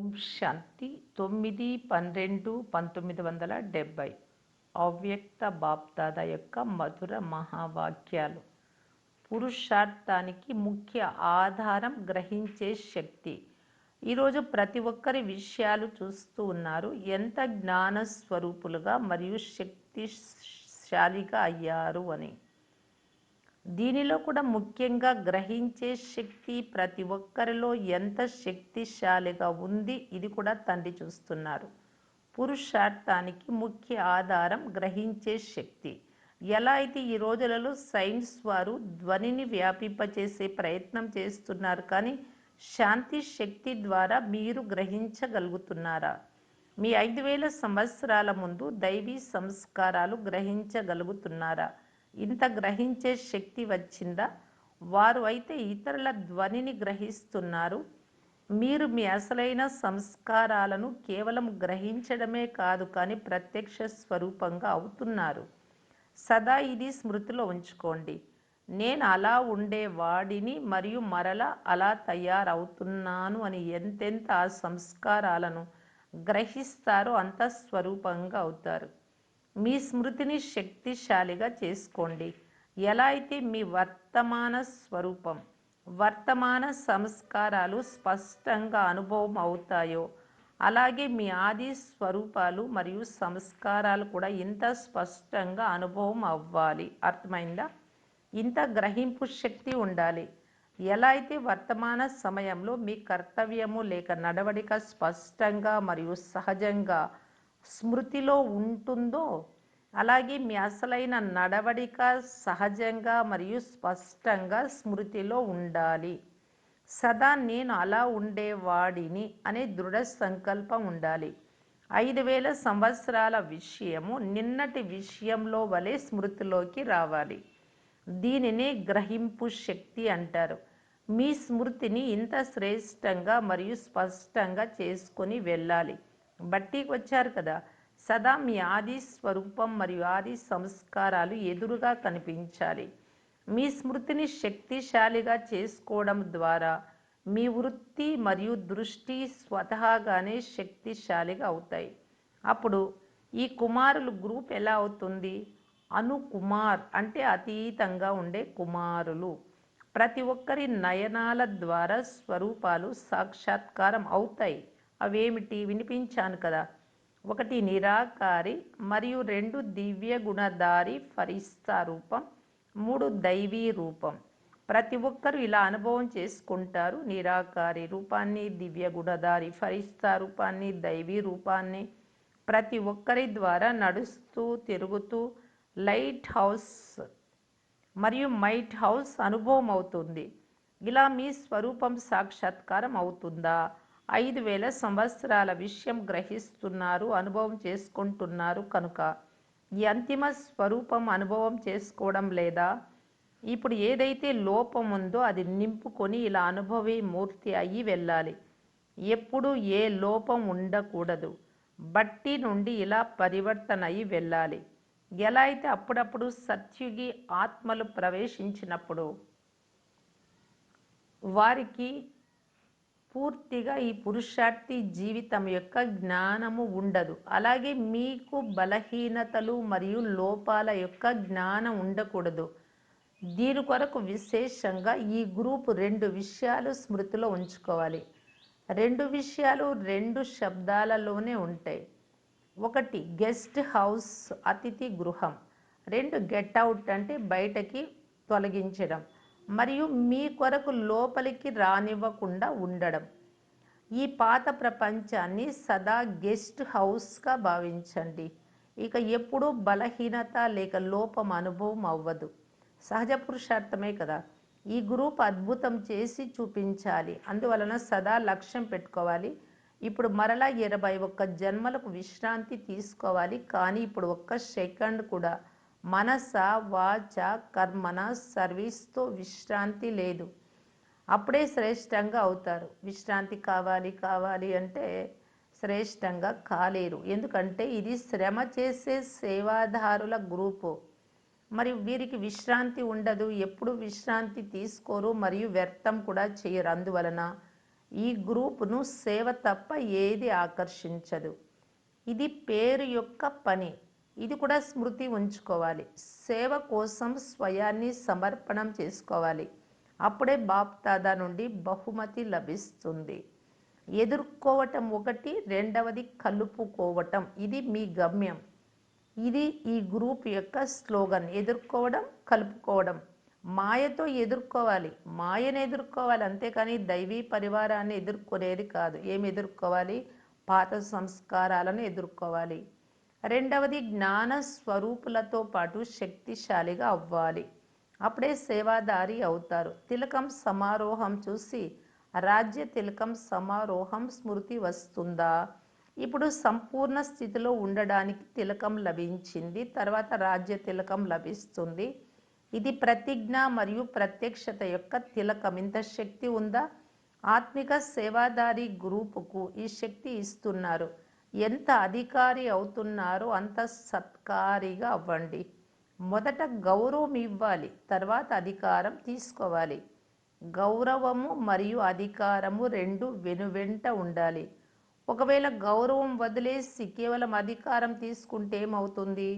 ఓం శాంతి తొమ్మిది పన్నెండు పంతొమ్మిది వందల డెబ్భై. అవ్యక్త బాప్దాద యొక్క మధుర మహావాక్యాలు. పురుషార్థానికి ముఖ్య ఆధారం గ్రహించే శక్తి. ఈరోజు ప్రతి ఒక్కరి విషయాలు చూస్తూ ఉన్నారు. ఎంత జ్ఞాన స్వరూపులుగా మరియు శక్తిశాలిగా అయ్యారు అని. దీనిలో కూడా ముఖ్యంగా గ్రహించే శక్తి ప్రతి ఒక్కరిలో ఎంత శక్తిశాలిగా ఉంది ఇది కూడా తండ్రి చూస్తున్నారు. పురుషార్థానికి ముఖ్య ఆధారం గ్రహించే శక్తి. ఎలా అయితే ఈ రోజులలో సైన్స్ వారు ధ్వనిని వ్యాపింపచేసే ప్రయత్నం చేస్తున్నారు కానీ శాంతి శక్తి ద్వారా మీరు గ్రహించగలుగుతున్నారా? మీ ఐదు వేల సంవత్సరాల ముందు దైవీ సంస్కారాలు గ్రహించగలుగుతున్నారా? ఇంత గ్రహించే శక్తి వచ్చిందా? వారు అయితే ఇతరుల ధ్వనిని గ్రహిస్తున్నారు. మీరు మీ అసలైన సంస్కారాలను కేవలం గ్రహించడమే కాదు కానీ ప్రత్యక్ష స్వరూపంగా అవుతున్నారు. సదా ఇది స్మృతిలో ఉంచుకోండి. నేను అలా ఉండేవాడిని మరియు మరలా అలా తయారవుతున్నాను అని ఎంతెంత ఆ సంస్కారాలను గ్రహిస్తారో అంత స్వరూపంగా అవుతారు. మీ స్మృతిని శక్తిశాలిగా చేసుకోండి. ఎలా అయితే మీ వర్తమాన స్వరూపం వర్తమాన సంస్కారాలు స్పష్టంగా అనుభవం అవుతాయో అలాగే మీ ఆది స్వరూపాలు మరియు సంస్కారాలు కూడా ఇంత స్పష్టంగా అనుభవం అవ్వాలి. అర్థమైందా? ఇంత గ్రహింపు శక్తి ఉండాలి. ఎలా అయితే వర్తమాన సమయంలో మీ కర్తవ్యము లేక నడవడిక స్పష్టంగా మరియు సహజంగా స్మృతిలో ఉంటుందో అలాగే మీ అసలైన నడవడిక సహజంగా మరియు స్పష్టంగా స్మృతిలో ఉండాలి. సదా నేను అలా ఉండేవాడిని అనే దృఢ సంకల్పం ఉండాలి. ఐదు వేల సంవత్సరాల విషయము నిన్నటి విషయంలో వలె స్మృతిలోకి రావాలి. దీనినే గ్రహింపు శక్తి అంటారు. మీ స్మృతిని ఇంత శ్రేష్టంగా మరియు స్పష్టంగా చేసుకొని వెళ్ళాలి. బట్టీకి వచ్చారు కదా. సదా మీ ఆది స్వరూపం మరియు ఆది సంస్కారాలు ఎదురుగా కనిపించాలి. మీ స్మృతిని శక్తిశాలిగా చేసుకోవడం ద్వారా మీ వృత్తి మరియు దృష్టి స్వతహాగానే శక్తిశాలిగా అవుతాయి. అప్పుడు ఈ కుమారులు గ్రూప్ ఎలా అవుతుంది? అను కుమార్ అంటే అతీతంగా ఉండే కుమారులు. ప్రతి ఒక్కరి నయనాల ద్వారా స్వరూపాలు సాక్షాత్కారం అవుతాయి. అవేమిటి? వినిపించాను కదా. ఒకటి నిరాకారి మరియు రెండు దివ్య గుణధారి ఫరిస్తా రూపం మూడు దైవీ రూపం. ప్రతి ఒక్కరు ఇలా అనుభవం చేసుకుంటారు. నిరాకారి రూపాన్ని దివ్య గుణధారి ఫరిస్తా రూపాన్ని దైవీ రూపాన్ని. ప్రతి ఒక్కరి ద్వారా నడుస్తూ తిరుగుతూ లైట్ హౌస్ మరియు మైట్ హౌస్ అనుభవం అవుతుంది. ఇలా మీ స్వరూపం సాక్షాత్కారం అవుతుందా? ఐదు వేల సంవత్సరాల విషయం గ్రహిస్తున్నారు అనుభవం చేసుకుంటున్నారు కనుక. ఈ అంతిమ స్వరూపం అనుభవం చేసుకోవడం లేదా? ఇప్పుడు ఏదైతే లోపం ఉందో అది నింపుకొని ఇలా అనుభవీ మూర్తి అయ్యి వెళ్ళాలి. ఎప్పుడు ఏ లోపం ఉండకూడదు. బట్టి నుండి ఇలా పరివర్తన అయి వెళ్ళాలి. ఎలా అయితే అప్పుడప్పుడు సత్యుగి ఆత్మలు ప్రవేశించినప్పుడు వారికి పూర్తిగా ఈ పురుషార్థి జీవితం యొక్క జ్ఞానము ఉండదు. అలాగే మీకు బలహీనతలు మరియు లోపాల యొక్క జ్ఞానం ఉండకూడదు. దీని కొరకు విశేషంగా ఈ గ్రూప్ రెండు విషయాలు స్మృతిలో ఉంచుకోవాలి. రెండు విషయాలు రెండు శబ్దాలలోనే ఉంటాయి. ఒకటి గెస్ట్ హౌస్ అతిథి గృహం. రెండు గెట్ అవుట్ అంటే బయటకి తొలగించడం. మరియు మీ కొరకు లోపలికి రానివ్వకుండా ఉండడం. ఈ పాత ప్రపంచాన్ని సదా గెస్ట్ హౌస్గా భావించండి. ఇక ఎప్పుడూ బలహీనత లేక లోపం అనుభవం అవ్వదు. సహజ పురుషార్థమే కదా. ఈ గ్రూప్ అద్భుతం చేసి చూపించాలి. అందువలన సదా లక్ష్యం పెట్టుకోవాలి. ఇప్పుడు మరలా ఇరవై ఒక్క జన్మలకు విశ్రాంతి తీసుకోవాలి. కానీ ఇప్పుడు ఒక్క సెకండ్ కూడా మనస వాచ కర్మన సర్వీస్తో విశ్రాంతి లేదు. అప్పుడే శ్రేష్టంగా అవుతారు. విశ్రాంతి కావాలి కావాలి అంటే శ్రేష్టంగా కాలేరు. ఎందుకంటే ఇది శ్రమ చేసే సేవాదారుల గ్రూపు. మరి వీరికి విశ్రాంతి ఉండదు. ఎప్పుడు విశ్రాంతి తీసుకోరు మరియు వ్యర్థం కూడా చేయరు. అందువలన ఈ గ్రూపును సేవ తప్ప ఏది ఆకర్షించదు. ఇది పేరు యొక్క పని. ఇది కూడా స్మృతి ఉంచుకోవాలి. సేవ కోసం స్వయాన్ని సమర్పణం చేసుకోవాలి. అప్పుడే బాప్దాదా నుండి బహుమతి లభిస్తుంది. ఎదుర్కోవటం ఒకటి రెండవది కలుపుకోవటం. ఇది మీ గమ్యం. ఇది ఈ గ్రూప్ యొక్క స్లోగన్. ఎదుర్కోవడం కలుపుకోవడం. మాయతో ఎదుర్కోవాలి. మాయను ఎదుర్కోవాలి అంతేకాని దైవీ పరివారాన్ని ఎదుర్కొనేది కాదు. ఏమి ఎదుర్కోవాలి? పాత సంస్కారాలను ఎదుర్కోవాలి. రెండవది జ్ఞాన స్వరూపులతో పాటు శక్తిశాలిగా అవ్వాలి. అప్పుడే సేవాదారి అవుతారు. తిలకం సమారోహం చూసి రాజ్య తిలకం సమారోహం స్మృతి వస్తుందా? ఇప్పుడు సంపూర్ణ స్థితిలో ఉండడానికి తిలకం లభించింది తర్వాత రాజ్య తిలకం లభిస్తుంది. ఇది ప్రతిజ్ఞ మరియు ప్రత్యక్షత యొక్క తిలకం. ఇంత శక్తి ఉందా? ఆత్మిక సేవాదారి గ్రూపుకు ఈ శక్తి ఇస్తున్నారు. ఎంత అధికారి అవుతున్నారో అంత సత్కారిగా అవ్వండి. మొదట గౌరవం ఇవ్వాలి తర్వాత అధికారం తీసుకోవాలి. గౌరవము మరియు అధికారము రెండు వెనువెంట ఉండాలి. ఒకవేళ గౌరవం వదిలేసి కేవలం అధికారం తీసుకుంటే ఏమవుతుంది?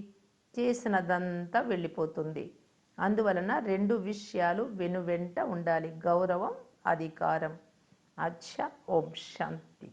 చేసినదంతా వెళ్ళిపోతుంది. అందువలన రెండు విషయాలు వెనువెంట ఉండాలి గౌరవం అధికారం. అచ్చ ఓం శాంతి.